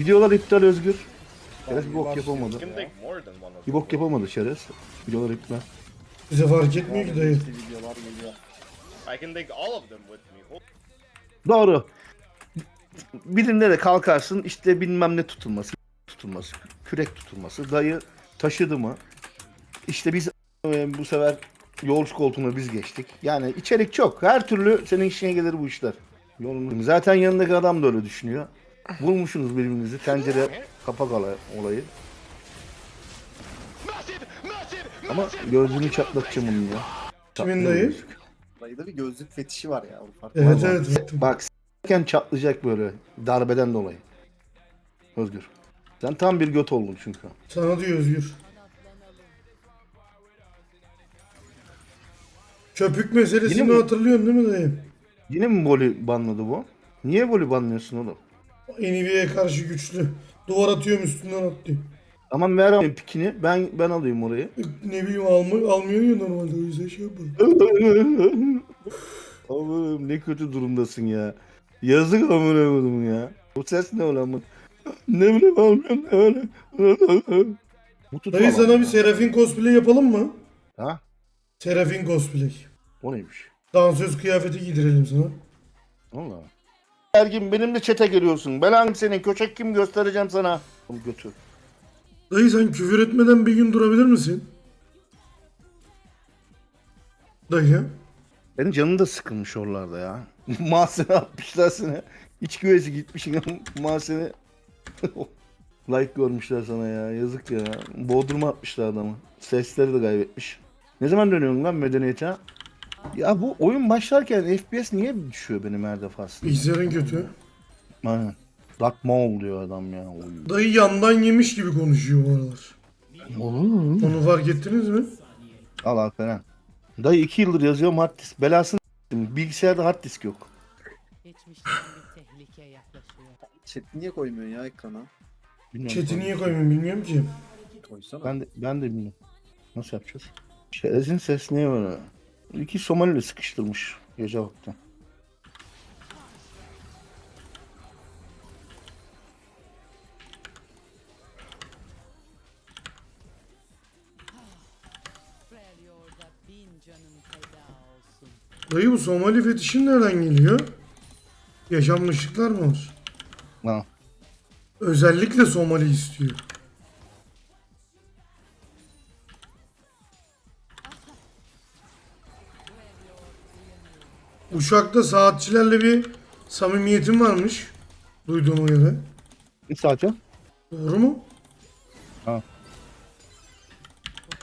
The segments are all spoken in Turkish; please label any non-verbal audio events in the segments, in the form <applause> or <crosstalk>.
Videolar iptal Özgür. Şeref bir bok yapamadı. You ya. can take more than one of Bir bok yapamadı Şeref. Videolar iptal. Bize fark etmiyor ki dayı. İşte videolar geliyor. I can take all of them with me. Oh, Doğru. Birinde de kalkarsın işte bilmem ne tutulması, tutulması, kürek tutulması. Dayı taşıdı mı? İşte biz e, bu sefer yolcu koltuğuna biz geçtik. Yani içerik çok. Her türlü senin işine gelir bu işler. Yolun- Zaten yanındaki adam da öyle düşünüyor. Bulmuşsunuz birbirinizi. Tencere kapak olayı. Ama gözünü çatlatacağım onun ya. Kimin dayı? Dayıda bir gözlük fetişi var ya. Evet evet. Bak s**ken çatlayacak böyle darbeden dolayı. Özgür. Sen tam bir göt oldun çünkü. Sana diyor Özgür. Köpük meselesini Yine mi? hatırlıyorsun değil mi dayı? Yine mi voli banladı bu? Niye voli banlıyorsun oğlum? Nvidia'ya karşı güçlü. Duvar atıyorum üstünden atlıyor. Aman ver abi pikini ben ben alayım orayı. Ne bileyim alma, almıyor ya normalde o yüzden şey. <laughs> Oğlum ne kötü durumdasın ya. Yazık amına koydum ya. Bu ses ne ulan? Ne bileyim almıyorum ne öyle. Bu Dayı sana bir Serafin cosplay yapalım mı? Ha? Serafin cosplay. O neymiş? Dansöz kıyafeti giydirelim sana. Allah. Ergin benimle çete geliyorsun. Belan senin köçek kim göstereceğim sana. Oğlum götür. Dayı sen küfür etmeden bir gün durabilir misin? Dayı. Benim canım da sıkılmış oralarda ya. <laughs> Mahsene atmışlar seni. İç güvesi gitmişsin <laughs> mahsene. <laughs> like görmüşler sana ya. Yazık ya. Bodrum'a atmışlar adamı. Sesleri de kaybetmiş. Ne zaman dönüyorsun lan medeniyete? Ya bu oyun başlarken FPS niye düşüyor benim her defasında? Bilgisayarın kötü. Aynen. Dark Maul diyor adam ya. Oy. Dayı yandan yemiş gibi konuşuyor bu aralar. Olur. Onu fark ettiniz mi? Al Alperen. Dayı iki yıldır yazıyorum hard disk. Belasını s**tim. Bilgisayarda hard disk yok. Geçmişten bir tehlike yaklaşıyor. Chat niye koymuyorsun ya ekrana? Bilmiyorum. Chat'i niye koymuyorum bilmiyorum ki. Koysana. Ben de, ben de bilmiyorum. Nasıl yapacağız? Şerezin ses niye böyle? İki Somali'yle sıkıştırmış gece vakti. Dayı bu Somali fetişin nereden geliyor? Yaşanmışlıklar mı var? Ha. Özellikle Somali istiyor. Uşak'ta saatçilerle bir samimiyetim varmış. Duyduğuma göre. Bir saate Doğru mu?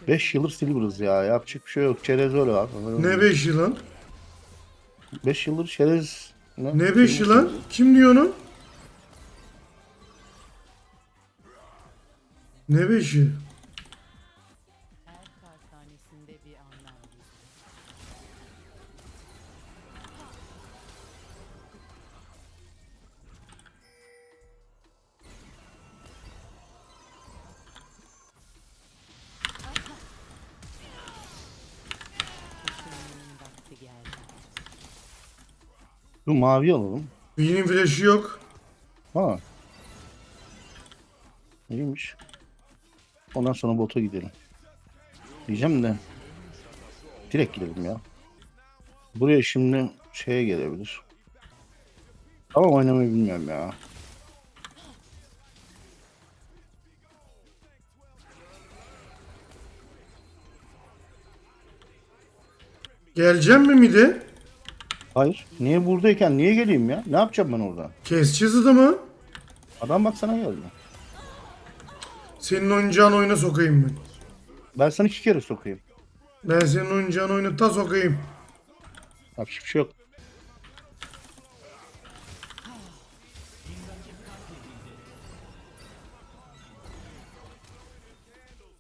5 yıldır Silver'ız ya. Yapacak bir şey yok. Çerez öyle abi. Ne beşi lan? 5 yıldır çerez. Ne beşi lan? Kim diyor onu? Ne beşi? Her Şu mavi alalım. Benim flash'ı yok. Ha. İyiymiş. Ondan sonra bota gidelim. Diyeceğim de. Direkt gidelim ya. Buraya şimdi şeye gelebilir. Ama oynamayı bilmiyorum ya. Geleceğim mi mide? Hayır. Niye buradayken niye geleyim ya? Ne yapacağım ben orada? Keseceğiz adamı. Adam bak sana geldi. Senin oynayacağın oyuna sokayım ben. Ben sana iki kere sokayım. Ben senin oynayacağın oyuna ta sokayım. Yapacak bir şey yok.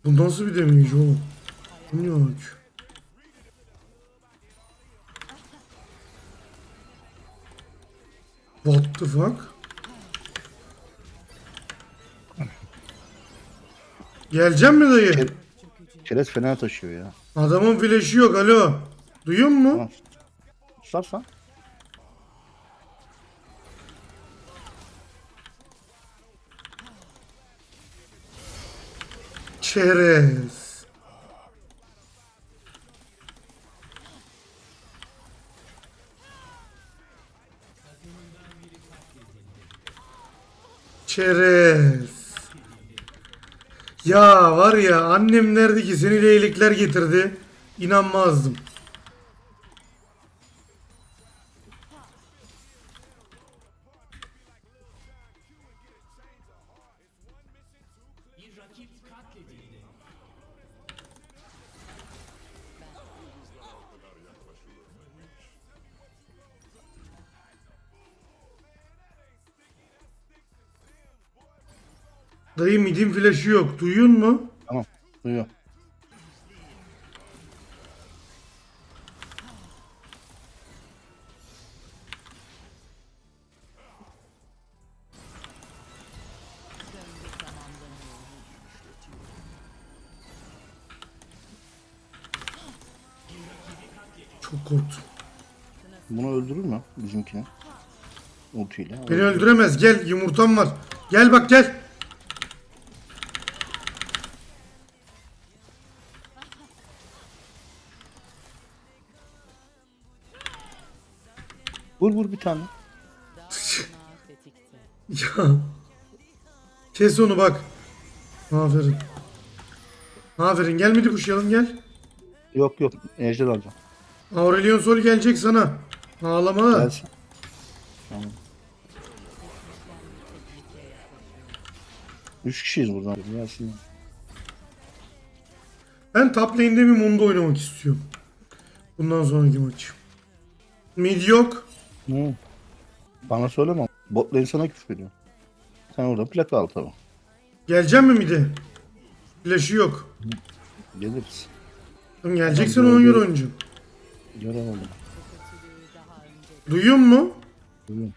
Bu nasıl bir damage oğlum? Bu ne ağaç? What the fuck? Geleceğim mi dayı? Çerez fena taşıyor ya. Adamın flash'i yok alo. Duyuyor musun? Tamam. Çerez. Çerez. Ya var ya annem nerede ki seni leylikler getirdi. İnanmazdım. Dayı midin flaşı yok. Duyuyor mu? Tamam. Duyuyor. Çok korktum. Bunu öldürür mü bizimkini? Ultiyle. Beni öldüremez. Gel yumurtam var. Gel bak gel. Vur vur bir tane. <laughs> Ya. Kes onu bak. Aferin. Aferin. Gel midi kuşayalım gel. Yok yok. Ejder alacağım. Aurelion Sol gelecek sana. Ağlama. Gelsin. Tamam. Üç kişiyiz buradan. Gelsin. Ben top lane'de bir Mundo oynamak istiyorum. Bundan sonraki maç. Mid yok. Hı. Bana söyleme. Bot lane sana küfür ediyor. Sen orada plaka al tabi. Gelecek mi mid'e? Flash'ı yok. Geliriz. Tamam, geleceksen Tamam, ona göre gördüm. oynayacağım. Göremedim. Kötülüğü daha önce Duyuyor mu? Bir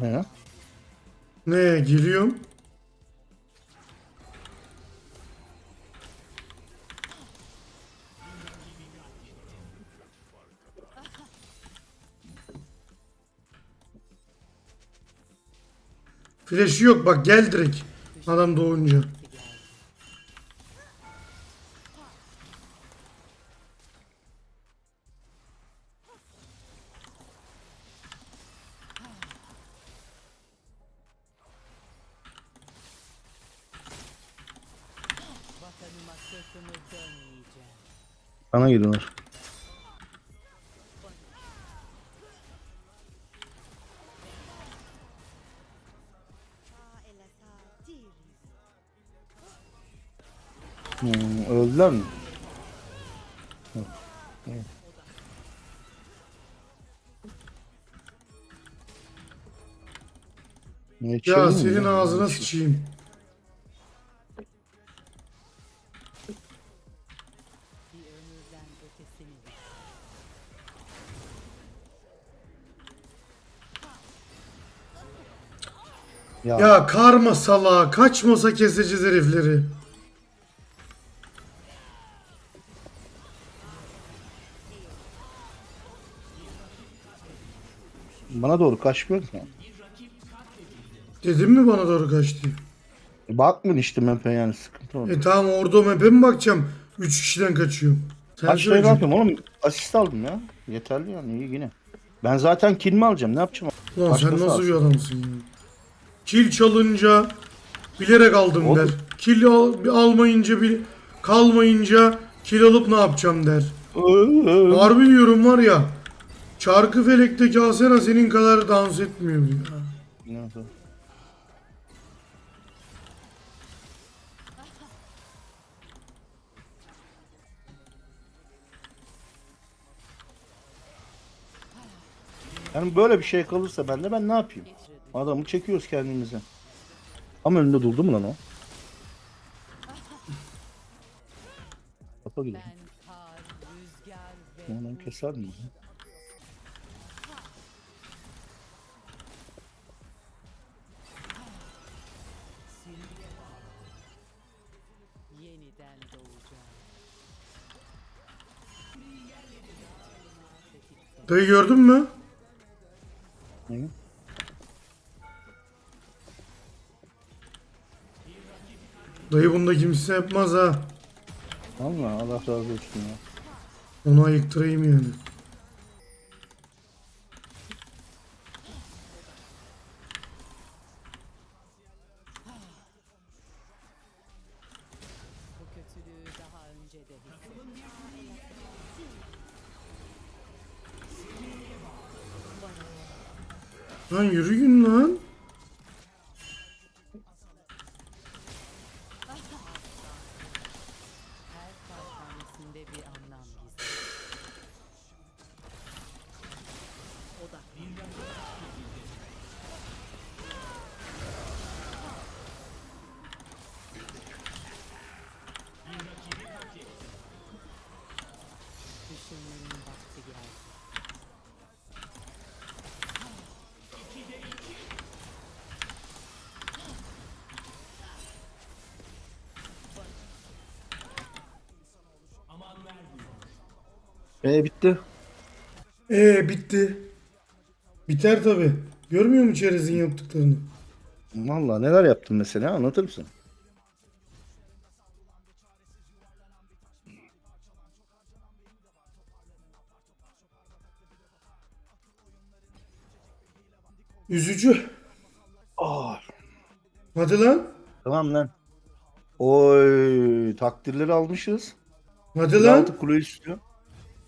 He? Ne geliyorum. Flash'ı yok bak gel direkt. Adam doğunca. Bana geliyorlar. Ne Ya içelim mi senin ağzına İçelim. sıçayım. Bir ömürden ötesini bil. Ya, Ya karma salağa kaçmasa keseceğiz herifleri. bana doğru kaçmıyor ki. Dedim mi bana doğru kaç diye. Bakmıyorsun işte map'e yani sıkıntı orada. E tamam orada map'e mi bakacağım? 3 kişiden kaçıyorum. Sen Kaç şey ne yapıyorum oğlum? Asist aldım ya. Yeterli yani iyi yine. Ben zaten kill mi alacağım? Ne yapacağım? Sen Başkası nasıl bir alsın. adamsın ya? Kill çalınca bilerek aldım Oğlum. der. Kill al, almayınca bir kalmayınca kill alıp ne yapacağım der. Harbi diyorum var ya. Çarkı felekteki Asena senin kadar dans etmiyor ya. Neyse. Yani böyle bir şey kalırsa ben de ben ne yapayım? Adamı çekiyoruz kendimize. Ama önünde durdu mu lan o? Rüzgar ve Ondan keser mi? yeniden. Dayı gördün mü? Dayı bunda kimse yapmaz ha. Allah Allah razı olsun ya. Onu ayıktırayım yani. Lan yürüyün lan. Her kar tanesinde bir anlam gizli. Düşünmenin vakti geldi. E bitti. Ee bitti. Biter tabi. Görmüyor mu çerezin yaptıklarını? Vallahi neler yaptın mesela anlatır mısın? Üzücü. Aa, Hadi lan. tamam lan. Oy takdirleri almışız. Hadi lan. Altı kule istiyor.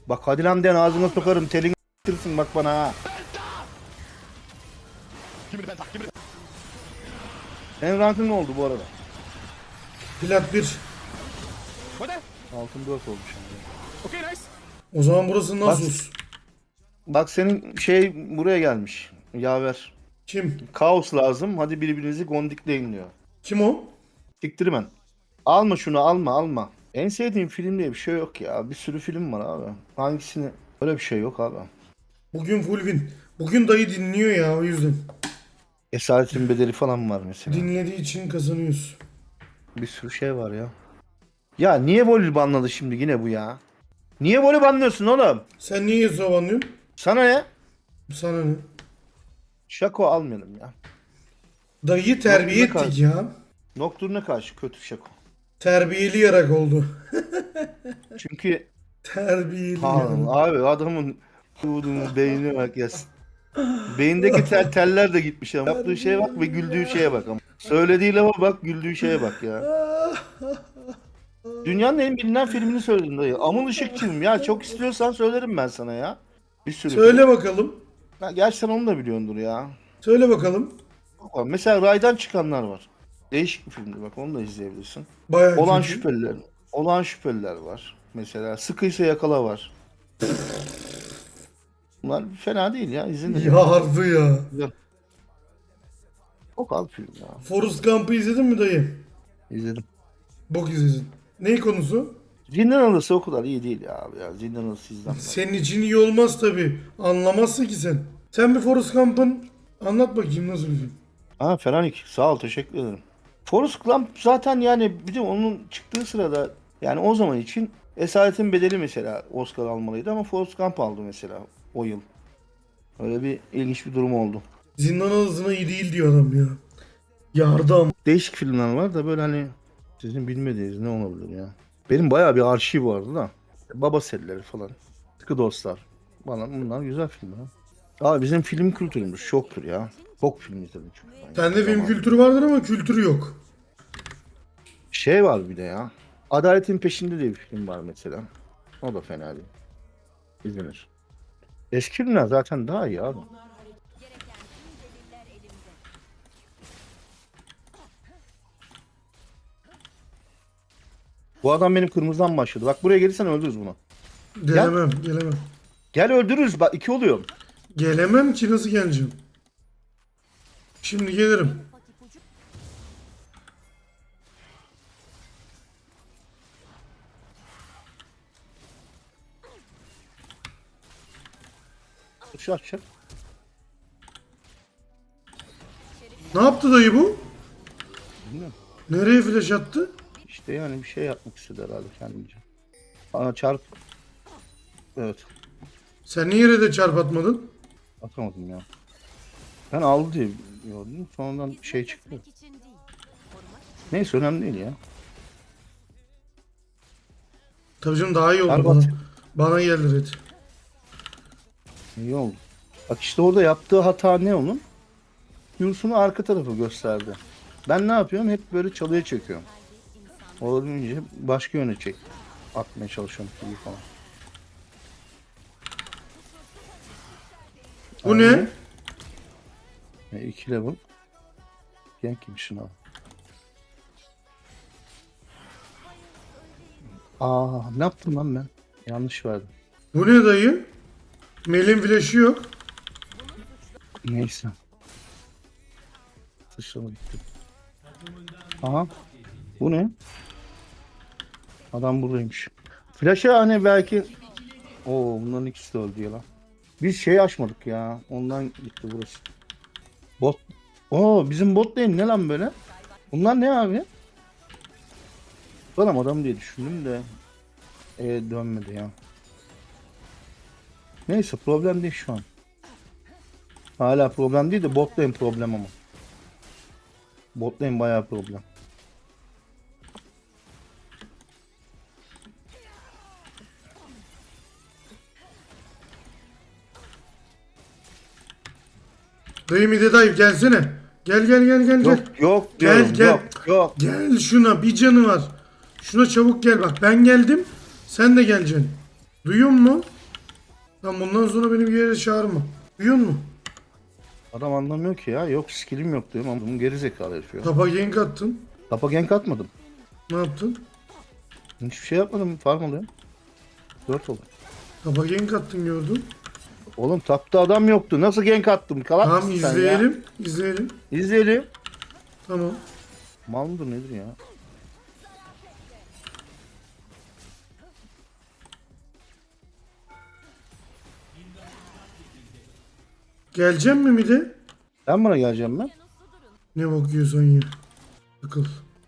Bak hadi lan den ağzına sokarım telin tırsın bak bana ha. Senin rankın ne oldu bu arada? Plat 1. Altın 4 oldu şimdi. O zaman burası Nasus. Bak senin şey buraya gelmiş. Yaver. Kim? Kaos lazım. Hadi birbirinizi gondikleyin diyor. Kim o? Siktirmen. Alma şunu alma alma. En sevdiğim film diye bir şey yok ya. Bir sürü film var abi. Hangisini? Öyle bir şey yok abi. Bugün full win. Bugün dayı dinliyor ya o yüzden. Esaretin bedeli falan var mesela. Dinlediği için kazanıyoruz. Bir sürü şey var ya. Ya niye voley banladı şimdi yine bu ya? Niye voley banlıyorsun oğlum? Sen niye savanlıyorsun? Sana ne? Sana ne? Şako almayalım ya. Dayıyı terbiye Noktada ettik ya. Nocturne'a karşı kötü şako. Terbiyeli yarak oldu. <laughs> Çünkü Terbiyeli ha, abi adamın vurduğunun beynine bak ya. Beyindeki tel, teller de gitmiş ya. Yaptığı şeye bak ve güldüğü şeye bak ama. Söylediği lafa bak güldüğü şeye bak ya. <laughs> Dünyanın en bilinen filmini söyledim dayı. Amıl Işıkçı'nım ya. Çok istiyorsan söylerim ben sana ya. Bir sürü Söyle bakalım. film. Ha, gerçi sen onu da biliyordur ya. Söyle bakalım. Bak, Mesela Ray'dan çıkanlar var. Değişik bir filmdir bak onu da izleyebilirsin. Bayağı Olan kötü. şüpheliler. Olan şüpheliler var. Mesela Sıkıysa Yakala var. Bunlar fena değil ya. İzlenir. Yardı ya. Çok az film ya. Forrest Gump'ı izledin mi dayı? İzledim. Bok izledin. Ney konusu? Zindan Adası o kadar iyi değil ya abi ya. Zindan Adası izlenmez. Senin için iyi olmaz tabi. Anlamazsın ki sen. Sen bir Forrest Gump'ın anlat bakayım nasıl bir film. Ha Feranik sağ ol teşekkür ederim. Forrest Gump zaten yani bir de onun çıktığı sırada yani o zaman için Esaretin Bedeli mesela Oscar almalıydı ama Forrest Gump aldı mesela o yıl. Öyle bir ilginç bir durum oldu. Zindan Adası'na iyi değil diyor adam ya. Yardı ama. Değişik filmler var da böyle hani sizin bilmediğiniz ne olabilir ya. Benim bayağı bir arşiv vardı da. Baba serileri falan. Sıkı Dostlar. Bana bunlar güzel filmler. Abi bizim film kültürümüz çoktur ya. Çok film izledim çünkü. ben. Sende film Zaman- kültürü vardır ama kültürü yok. Şey var bir de ya. Adaletin Peşinde diye bir film var mesela. O da fena değil. İzlenir. Eski filmler zaten daha iyi abi. Bu adam benim kırmızıdan başladı. Bak buraya gelirsen öldürürüz bunu. Gelemem, gelemem. Gel öldürürüz. Bak iki oluyor. Gelemem ki nasıl geleceğim? Şimdi gelirim. Şu açacak. Ne yaptı dayı bu? Bilmiyorum. Nereye flash attı? İşte yani bir şey yapmak istedi herhalde kendince. Bana çarp. Evet. Sen niye yere de çarp atmadın? Atamadım ya. Ben aldı diye gördüm. Sonradan şey çıktı. Neyse önemli değil ya. Tabii canım daha iyi oldu Harbi bana. atıyor. Bana geldi red. İyi oldu. Bak işte orada yaptığı hata ne onun? Yunus'unu arka tarafı gösterdi. Ben ne yapıyorum? Hep böyle çalıya çekiyorum. Olunca başka yöne çek. Atmaya çalışıyorum gibi falan. Bu ne? E, iki level. Gen kimsin abi? Aa ne yaptım lan ben? Yanlış verdim. Bu ne dayı? Melin flash'ı yok. Neyse. Sıçrama gitti. Aha. Bu ne? Adam buradaymış. Flash'a hani belki... Oo bunların ikisi de öldü ya lan. Biz şey açmadık ya. Ondan gitti burası. Bot. Oo bizim bot değil ne lan böyle? Bunlar ne abi? Bana adam diye düşündüm de. E dönmedi ya. Neyse problem değil şu an. Hala problem değil de bot problem ama. Bot lane bayağı problem. Dayı mide dayı gelsene. Gel gel gel gel gel. Yok yok Gel, diyorum gel. yok yok. Gel şuna bir canı var. Şuna çabuk gel bak ben geldim. Sen de geleceksin. Duyuyor musun? Lan bundan sonra beni bir yere çağırma. Duyuyor musun? Adam anlamıyor ki ya. Yok skillim yok diyorum ama bunun geri zekalı herif ya. Tapa gank attın. Tapa gank atmadım. Ne yaptın? Hiçbir şey yapmadım. Farm alıyorum. 4 oldu. Tapa gank attın gördüm. Oğlum tapta adam yoktu. Nasıl gank attım? Kalak Tamam mısın sen ya? izleyelim. İzleyelim. İzleyelim. Tamam. Mal mıdır nedir ya? Geleceğim mi mide? Ben bana geleceğim ben. Ne bakıyorsun ya? Akıl.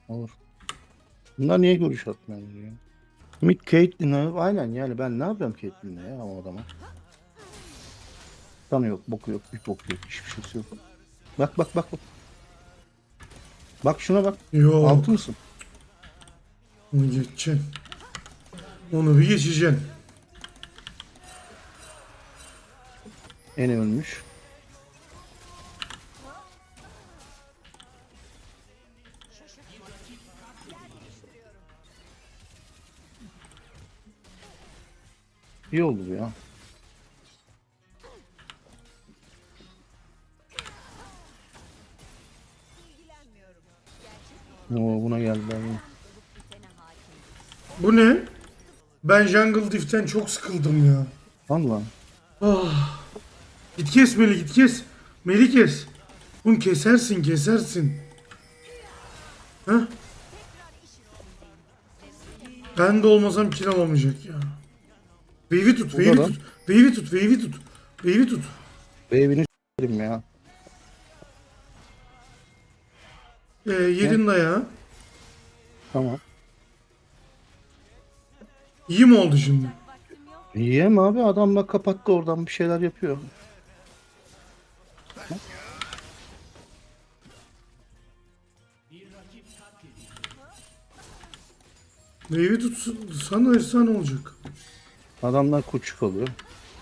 Olur. Bunlar niye görüş atmıyor ya? Mid Caitlyn abi. Aynen yani ben ne yapıyorum Caitlyn'le ya o adama. Tanı yok, boku yok, bir boku yok, hiçbir şeysi yok. Bak bak bak bak. Bak şuna bak. Yok. Altı mısın? Onu geçeceksin. Onu bir geçeceksin. En ölmüş. İyi oldu bu ya. Oo, buna yine. Bu ne? Ben Jungle Diff'ten çok sıkıldım ya. Allah. Ah. Git kes Melih git kes. Melih kes. Bunu kesersin kesersin. Heh. Ben de olmasam kill alamayacak ya. Wave'i tut, wave'i tut. Wave'i tut, wave'i tut. Wave'i tut. Baby'ni s**erim ya. Ee, yedin dayağı. Tamam. İyi mi oldu şimdi? Yiyem abi adamla kapattı oradan bir şeyler yapıyor. Wave'i tutsana efsane olacak. Adamlar kurçuk alıyor.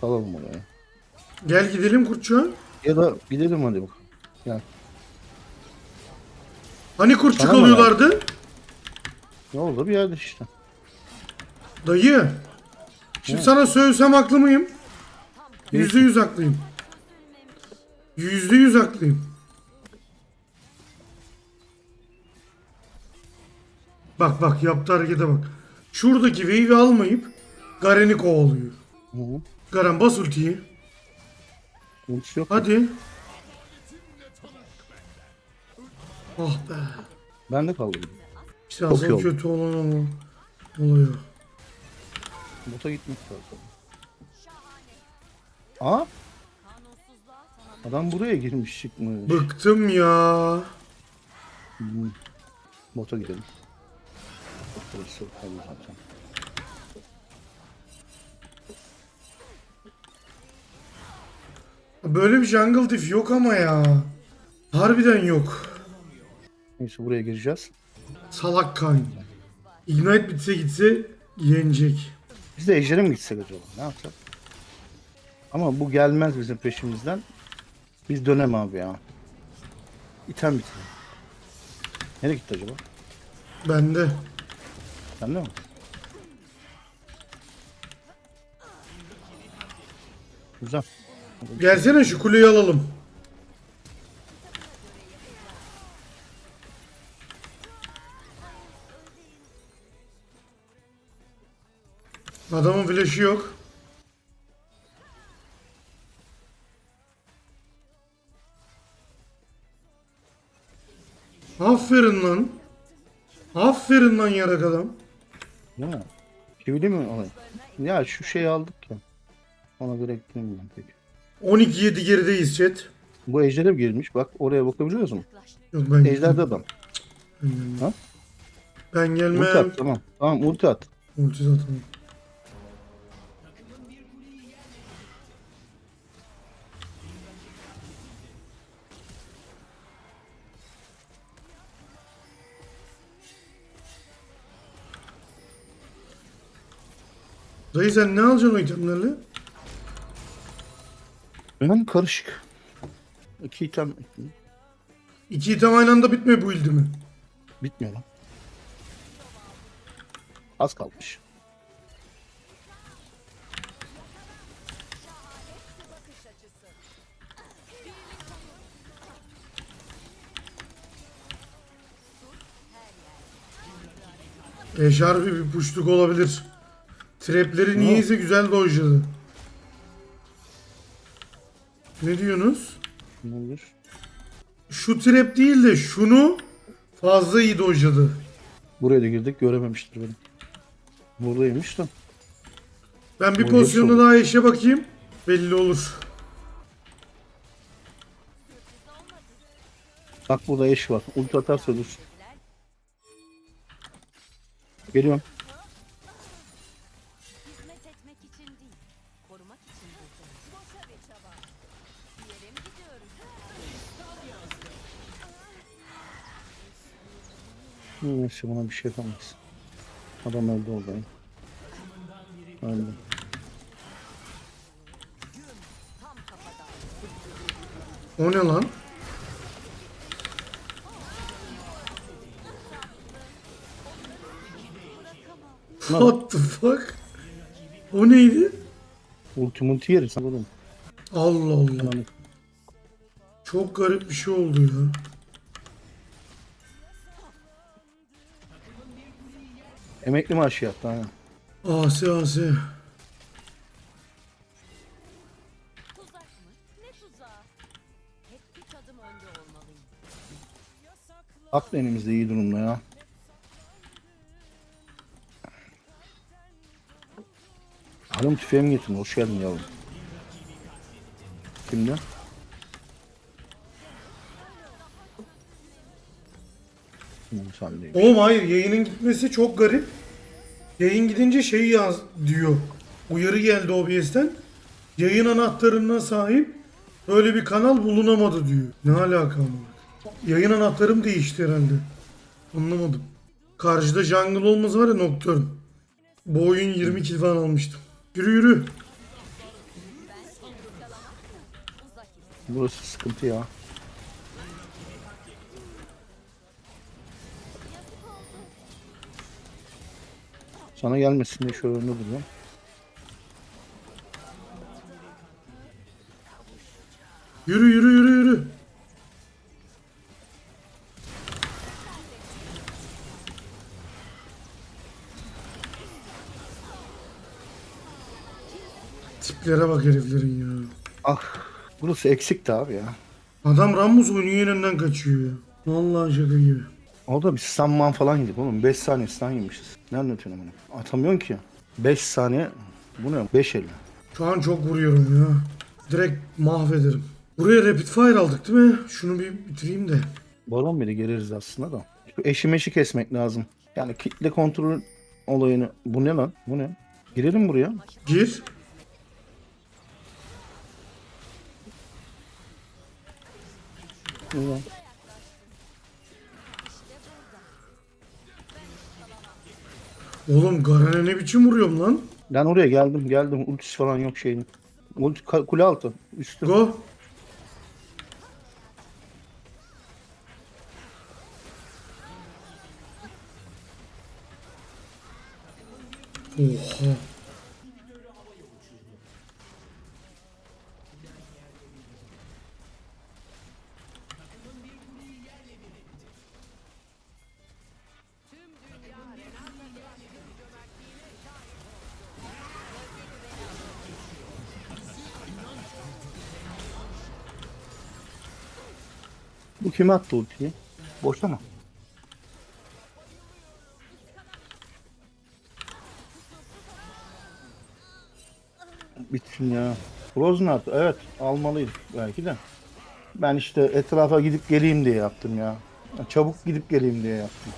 Salalım oraya. Gel gidelim kurtçuğa. Ya da gidelim hadi bakalım. Gel. Hani kurtçuk mı alıyorlardı? Ne oldu bir yerde işte. Dayı. Şimdi sana söylesem haklı mıyım? Yüzde yüz haklıyım. Yüzde yüz haklıyım. Bak bak yaptığı harekete bak. Şuradaki wave'i almayıp Garen'i kovalıyor. Hı -hı. Garen bas ultiyi. Ultisi yok. Hadi. Ah be. Ben de kaldım. İşte Çok iyi asıl oldu. kötü olan ama oluyor. Bota gitmek lazım. Aa. Adam buraya girmiş çıkmış. Bıktım ya. Hmm. Bota gidelim. Burası kaldı zaten. Böyle bir jungle diff yok ama ya. Harbiden yok. Neyse buraya gireceğiz. Salak kan. Ignite bitse gitse yenecek. Biz de Ejder'e mi gitsek acaba? Ne yapacağız? Ama bu gelmez bizim peşimizden. Biz dönem abi ya. İtem bitiyor. Nereye gitti acaba? Bende. Sen de mi? Güzel. Gelsene şu kuleyi alalım. Adamın flash'ı yok. Aferin lan. Aferin lan yarak adam. Değil mi? Kivili mi alayım? Ya şu şeyi aldık ya. Ona göre ben peki. 12-7 gerideyiz chat. Bu Ejder'e mi girmiş? Bak oraya bakabiliyoruz mu? Yok ben, Ejder'de adam. ben Ulti gelmem. at tamam. Tamam ulti at. Ulti zaten. Dayı sen ne alacaksın o itemlerle? Benim karışık. İki item İki item aynı anda bitmiyor bu ildi mi? bitmiyor lan. Az kalmış. Eşarbi bir puşluk olabilir. Trapleri niyeyse güzel dojladı. Ne diyorsunuz? Ne olur? Şu trap değil de şunu fazla iyi dojladı. Buraya da girdik görememiştir beni. Buradaymış da. Ben bir O pozisyonda daha eşe bakayım. Belli olur. Bak burada eş var. Ulti atarsa dur. Geliyorum. Etmek için değil, korumak için buradayım. Boşa bir çaba. Bir yere mi gidiyoruz? Neyse buna bir şey yapamayız. Adam öldü oradayım. Öldü. O ne lan? What the fuck? O neydi? Ulti multi yeriz. Oğlum. Allah Allah. Çok garip bir şey oldu ya. emekli maaşı yattı ha. Asi asi. Tuzak mı? Ne tuzağı? Hep bir adım önde olmalıyım. Aklı elimizde iyi durumda ya. Hanım tüfeğimi getirin. Hoş geldin yavrum. Kimde? Hı, Sen değil. Oğlum hayır yayının gitmesi çok garip. Yayın gidince şey yaz diyor. Uyarı geldi OBS'ten. Yayın anahtarına sahip böyle bir kanal bulunamadı diyor. Ne alaka ama? Yayın anahtarım değişti herhalde. Anlamadım. Karşıda jungle olması var ya Nocturne. Bu oyun 20 kill falan almıştım. Yürü yürü. Burası sıkıntı ya. Sana gelmesin diye şöyle önüne duruyorum. Yürü yürü yürü Tiplere bak heriflerin ya. Ah, burası eksikti abi ya. Adam Rammus oynuyor önünden kaçıyor ya. Vallahi şaka gibi. O da bir stun falan yedik oğlum. 5 saniye stun yemişiz. Ne anlatıyorsun bunu? Atamıyorsun ki. 5 saniye. Bu ne? 5 el. Şu an çok vuruyorum ya. Direkt mahvederim. Buraya rapid fire aldık değil mi? Şunu bir bitireyim de. Baron bile gereriz aslında da. Şu eşi meşi kesmek lazım. Yani kitle kontrol olayını. Bu ne lan? Bu ne? Girelim buraya. Gir. Ulan. Oğlum Garen'e ne biçim vuruyorum lan? Ben oraya geldim geldim. Ultisi falan yok şeyin. Ulti, kule altı. Üstü. Go. Oha. Kime attı ultiyi? Boşta mı? Bitsin ya. Frozen attı. Evet almalıyım belki de. Ben işte etrafa gidip geleyim diye yaptım ya. Çabuk gidip geleyim diye yaptım.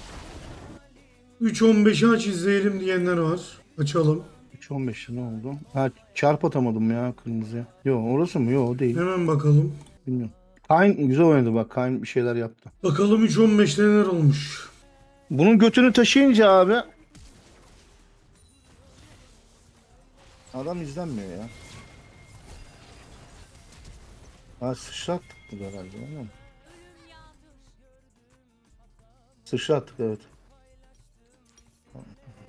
3.15'i aç izleyelim diyenler var. Açalım. 3.15 ne oldu? Ha çarp atamadım ya kırmızıya. Yo orası mı? Yo o değil. Hemen bakalım. Bilmiyorum. Kayn güzel oynadı bak. Kayn bir şeyler yaptı. Bakalım 3.15'te neler olmuş. Bunun götünü taşıyınca abi adam izlenmiyor ya. Ha sıçrattık bu herhalde değil mi? Sıçrattık evet.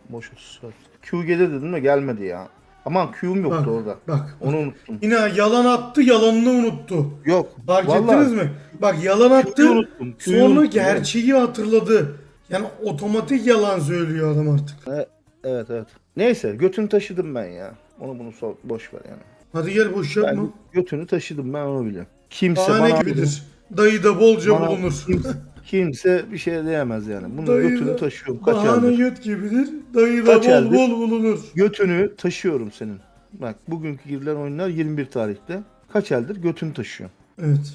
Boş sıçrattık. Q gelir dedim de gelmedi ya. Aman Q'um yoktu Bak, orada. bak. Onu unuttum. Yine yalan attı yalanını unuttu. Yok. Fark vallahi ettiniz mi? Bak yalan Q'yu attı. unuttum, Q'yu Sonra unuttum. gerçeği hatırladı. Yani otomatik yalan söylüyor adam artık. Evet evet. Neyse götünü taşıdım ben ya. Onu bunu so- boş ver yani. Hadi gel boş Ben yapma. götünü taşıdım ben onu biliyorum. Kimse Bahane bana, gibidir. Dayı da bolca bana bulunur. kimse, <laughs> kimse bir şey diyemez yani. Bunun Dayı götünü da- taşıyorum kaç Bahane eldir. göt gibidir. Dayı da Kaç bol eldir? bol bulunur. Götünü taşıyorum senin. Bak bugünkü girilen oyunlar 21 tarihte. Kaç eldir götünü taşıyorum. Evet.